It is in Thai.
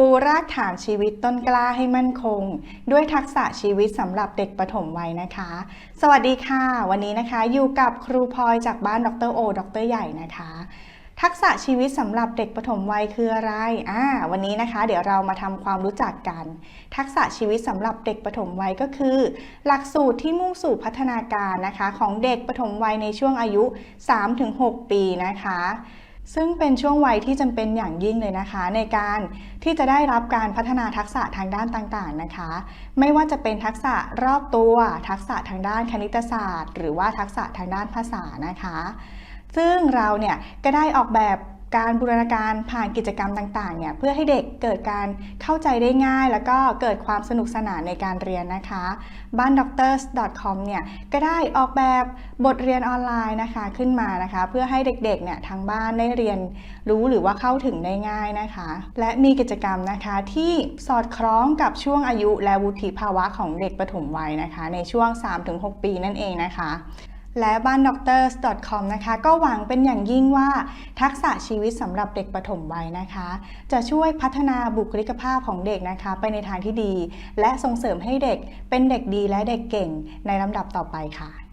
ปูรากฐานชีวิตต้นกล้าให้มั่นคง ด้วยทักษะชีวิตสำหรับเด็กปฐมวัยนะคะ สวัสดีค่ะ วันนี้นะคะอยู่กับครูพลอยจากบ้านดรโอดรใหญ่นะคะ ทักษะชีวิตสำหรับเด็กปฐมวัยคืออะไรอ่าวันนี้นะคะ เดี๋ยวเรามาทำความรู้จักกัน ทักษะชีวิตสำหรับเด็กปฐมวัยก็คือ หลักสูตรที่มุ่งสู่พัฒนาการนะคะ ของเด็กปฐมวัยในช่วงอายุ 3-6 ปีนะคะ ซึ่งเป็นช่วงวัยที่จำเป็นอย่างยิ่งเลยนะคะ ในการที่จะได้รับการพัฒนาทักษะทางด้านต่างๆนะคะ ไม่ว่าจะเป็นทักษะรอบตัว ทักษะทางด้านคณิตศาสตร์ หรือว่าทักษะทางด้านภาษานะคะ ซึ่งเราเนี่ยก็ได้ออกแบบ การบูรณาการผ่านกิจกรรมต่างๆเนี่ยเพื่อให้เด็กเกิดการเข้าใจได้ง่าย แล้วก็เกิดความสนุกสนานในการเรียนนะคะบ้าน doctors com เนี่ยก็ได้ออกแบบบทเรียนออนไลน์นะคะขึ้นมานะคะ เพื่อให้เด็กๆเนี่ยทางบ้านได้เรียนรู้หรือว่าเข้าถึงได้ง่ายนะคะ และมีกิจกรรมนะคะที่สอดคล้องกับช่วงอายุและวุฒิภาวะของเด็กปฐมวัยนะคะ ในช่วง 3-6 ปีนั่นเองนะคะ และบ้าน doctors com นะคะ ก็หวังเป็นอย่างยิ่งว่าทักษะชีวิตสำหรับเด็กปฐมวัยนะคะ จะช่วยพัฒนาบุคลิกภาพของเด็กนะคะ ไปในทางที่ดี และส่งเสริมให้เด็กเป็นเด็กดีและเด็กเก่งในลำดับต่อไปค่ะ